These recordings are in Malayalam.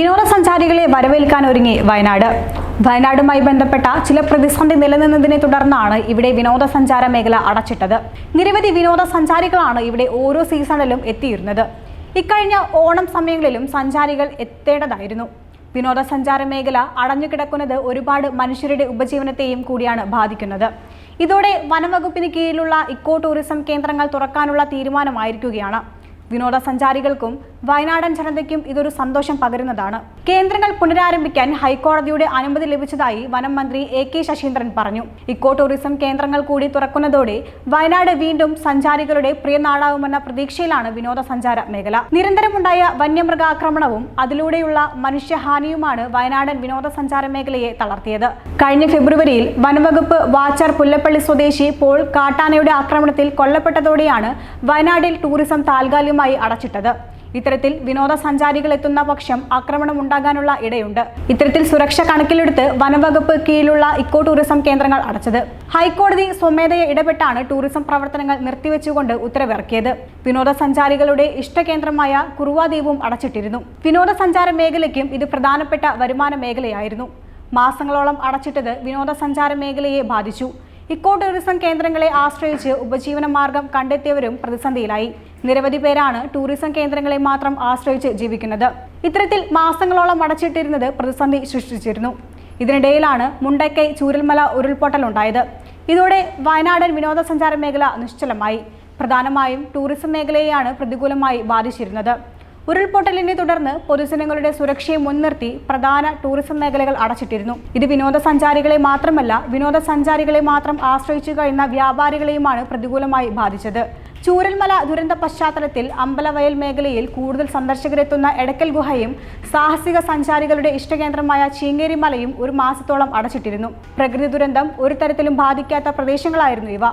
വിനോദസഞ്ചാരികളെ വരവേൽക്കാൻ ഒരുങ്ങി വയനാട്. വയനാടുമായി ബന്ധപ്പെട്ട ചില പ്രതിസന്ധി നിലനിന്നതിനെ തുടർന്നാണ് ഇവിടെ വിനോദസഞ്ചാര മേഖല അടച്ചിട്ടത്. നിരവധി വിനോദസഞ്ചാരികളാണ് ഇവിടെ ഓരോ സീസണിലും എത്തിയിരുന്നത്. ഇക്കഴിഞ്ഞ ഓണം സമയങ്ങളിലും സഞ്ചാരികൾ എത്തേണ്ടതായിരുന്നു. വിനോദസഞ്ചാര മേഖല അടഞ്ഞുകിടക്കുന്നത് ഒരുപാട് മനുഷ്യരുടെ ഉപജീവനത്തെയും കൂടിയാണ് ബാധിക്കുന്നത്. ഇതോടെ വനംവകുപ്പിന് കീഴിലുള്ള ഇക്കോ ടൂറിസം കേന്ദ്രങ്ങൾ തുറക്കാനുള്ള തീരുമാനമായിരിക്കുകയാണ്. വിനോദസഞ്ചാരികൾക്കും വയനാടൻ ജനതയ്ക്കും ഇതൊരു സന്തോഷം പകരുന്നതാണ്. കേന്ദ്രങ്ങൾ പുനരാരംഭിക്കാൻ ഹൈക്കോടതിയുടെ അനുമതി ലഭിച്ചതായി വനം മന്ത്രി എ കെ ശശീന്ദ്രൻ പറഞ്ഞു. ഇക്കോ ടൂറിസം കേന്ദ്രങ്ങൾ കൂടി തുറക്കുന്നതോടെ വയനാട് വീണ്ടും സഞ്ചാരികളുടെ പ്രിയ നാടാവുമെന്ന പ്രതീക്ഷയിലാണ് വിനോദസഞ്ചാര മേഖല. നിരന്തരമുണ്ടായ വന്യമൃഗാക്രമണവും അതിലൂടെയുള്ള മനുഷ്യഹാനിയുമാണ് വയനാടൻ വിനോദസഞ്ചാര മേഖലയെ തളർത്തിയത്. കഴിഞ്ഞ ഫെബ്രുവരിയിൽ വനംവകുപ്പ് വാച്ചർ പുല്ലപ്പള്ളി സ്വദേശി പോൾ കാട്ടാനയുടെ ആക്രമണത്തിൽ കൊല്ലപ്പെട്ടതോടെയാണ് വയനാടിൽ ടൂറിസം താൽക്കാലികമായി അടച്ചിട്ടത്. ഇത്തരത്തിൽ വിനോദസഞ്ചാരികൾ എത്തുന്ന പക്ഷം ആക്രമണം ഉണ്ടാകാനുള്ള ഇടയുണ്ട്. ഇത്തരത്തിൽ സുരക്ഷ കണക്കിലെടുത്ത് വനംവകുപ്പ് കീഴിലുള്ള ഇക്കോ ടൂറിസം കേന്ദ്രങ്ങൾ അടച്ചത്. ഹൈക്കോടതി സ്വമേധയെ ഇടപെട്ടാണ് ടൂറിസം പ്രവർത്തനങ്ങൾ നിർത്തിവെച്ചുകൊണ്ട് ഉത്തരവിറക്കിയത്. വിനോദസഞ്ചാരികളുടെ ഇഷ്ടകേന്ദ്രമായ കുറുവാദ്വീപും അടച്ചിട്ടിരുന്നു. വിനോദസഞ്ചാര മേഖലയ്ക്കും ഇത് പ്രധാനപ്പെട്ട വരുമാന മേഖലയായിരുന്നു. മാസങ്ങളോളം അടച്ചിട്ടത് വിനോദസഞ്ചാര മേഖലയെ ബാധിച്ചു. ഇക്കോ ടൂറിസം കേന്ദ്രങ്ങളെ ആശ്രയിച്ച് ഉപജീവന മാർഗം കണ്ടെത്തിയവരും പ്രതിസന്ധിയിലായി. നിരവധി പേരാണ് ടൂറിസം കേന്ദ്രങ്ങളെ മാത്രം ആശ്രയിച്ച് ജീവിക്കുന്നത്. ഇത്തരത്തിൽ മാസങ്ങളോളം അടച്ചിട്ടിരുന്നത് പ്രതിസന്ധി സൃഷ്ടിച്ചിരുന്നു. ഇതിനിടയിലാണ് മുണ്ടക്കൈ ചൂരൽമല ഉരുൾപൊട്ടൽ ഉരുൾപൊട്ടലുണ്ടായത്. ഇതോടെ വയനാടൻ വിനോദസഞ്ചാര മേഖല നിശ്ചലമായി. പ്രധാനമായും ടൂറിസം മേഖലയെയാണ് പ്രതികൂലമായി ബാധിച്ചിരുന്നത്. ഉരുൾപൊട്ടലിനെ തുടർന്ന് പൊതുജനങ്ങളുടെ സുരക്ഷയെ മുൻനിർത്തി പ്രധാന ടൂറിസം മേഖലകൾ അടച്ചിട്ടിരുന്നു. ഇത് വിനോദസഞ്ചാരികളെ മാത്രമല്ല വിനോദസഞ്ചാരികളെ മാത്രം ആശ്രയിച്ചു കഴിയുന്ന വ്യാപാരികളെയുമാണ് പ്രതികൂലമായി ബാധിച്ചത്. ചൂരൽമല ദുരന്ത പശ്ചാത്തലത്തിൽ അമ്പലവയൽ മേഖലയിൽ കൂടുതൽ സന്ദർശകരെത്തുന്ന എടക്കൽ ഗുഹയും സാഹസിക സഞ്ചാരികളുടെ ഇഷ്ടകേന്ദ്രമായ ചീങ്ങേരി മലയും ഒരു മാസത്തോളം അടച്ചിട്ടിരുന്നു. പ്രകൃതി ദുരന്തം ഒരു തരത്തിലും ബാധിക്കാത്ത പ്രദേശങ്ങളായിരുന്നു ഇവ.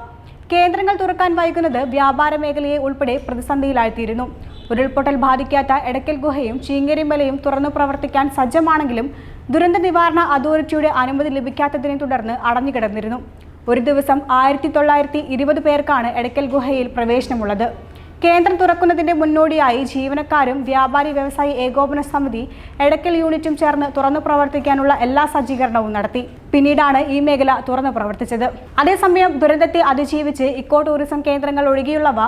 കേന്ദ്രങ്ങൾ തുറക്കാൻ വൈകുന്നത് വ്യാപാര മേഖലയെ ഉൾപ്പെടെ പ്രതിസന്ധിയിലായിത്തീരുന്നു. ഉരുൾപൊട്ടൽ ബാധിക്കാത്ത എടക്കൽ ഗുഹയും ചീങ്കരിമലയും തുറന്നു പ്രവർത്തിക്കാൻ സജ്ജമാണെങ്കിലും ദുരന്ത നിവാരണ അതോറിറ്റിയുടെ അനുമതി ലഭിക്കാത്തതിനെ തുടർന്ന് അടഞ്ഞുകിടന്നിരുന്നു. ഒരു ദിവസം ആയിരത്തി തൊള്ളായിരത്തി ഇരുപത് പേർക്കാണ് എടക്കൽ ഗുഹയിൽ പ്രവേശനമുള്ളത്. കേന്ദ്രം തുറക്കുന്നതിന്റെ മുന്നോടിയായി ജീവനക്കാരും വ്യാപാരി വ്യവസായി ഏകോപന സമിതി എടക്കൽ യൂണിറ്റും ചേർന്ന് തുറന്നു പ്രവർത്തിക്കാനുള്ള എല്ലാ സജ്ജീകരണവും നടത്തി. പിന്നീടാണ് ഈ മേഖല തുറന്നു പ്രവർത്തിച്ചത്. അതേസമയം ദുരന്തത്തെ അതിജീവിച്ച് ഇക്കോ ടൂറിസം കേന്ദ്രങ്ങൾ ഒഴികെയുള്ളവ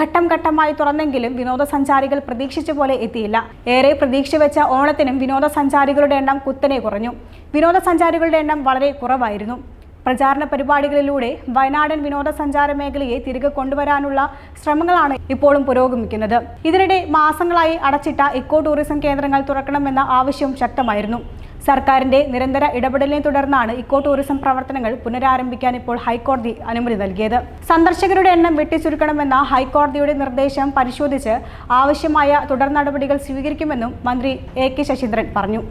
ഘട്ടം ഘട്ടമായി തുറന്നെങ്കിലും വിനോദസഞ്ചാരികൾ പ്രതീക്ഷിച്ച പോലെ എത്തിയില്ല. ഏറെ പ്രതീക്ഷ വെച്ച ഓണത്തിനും വിനോദസഞ്ചാരികളുടെ എണ്ണം കുത്തനെ കുറഞ്ഞു. വിനോദസഞ്ചാരികളുടെ എണ്ണം വളരെ കുറവായിരുന്നു. പ്രചാരണ പരിപാടികളിലൂടെ വയനാടൻ വിനോദസഞ്ചാര മേഖലയെ തിരികെ കൊണ്ടുവരാനുള്ള ശ്രമങ്ങളാണ് ഇപ്പോഴും പുരോഗമിക്കുന്നത്. ഇതിനിടെ മാസങ്ങളായി അടച്ചിട്ട ഇക്കോ ടൂറിസം കേന്ദ്രങ്ങൾ തുറക്കണമെന്ന ആവശ്യം ശക്തമായിരുന്നു. സർക്കാരിന്റെ നിരന്തര ഇടപെടലിനെ തുടർന്നാണ് ഇക്കോ ടൂറിസം പ്രവർത്തനങ്ങൾ പുനരാരംഭിക്കാൻ ഇപ്പോൾ ഹൈക്കോടതി അനുമതി നൽകിയത്. സന്ദർശകരുടെ എണ്ണം വെട്ടിച്ചുരുക്കണമെന്ന ഹൈക്കോടതിയുടെ നിർദ്ദേശം പരിശോധിച്ച് ആവശ്യമായ തുടർ നടപടികൾ സ്വീകരിക്കുമെന്നും മന്ത്രി എ കെ ശശീന്ദ്രൻ പറഞ്ഞു.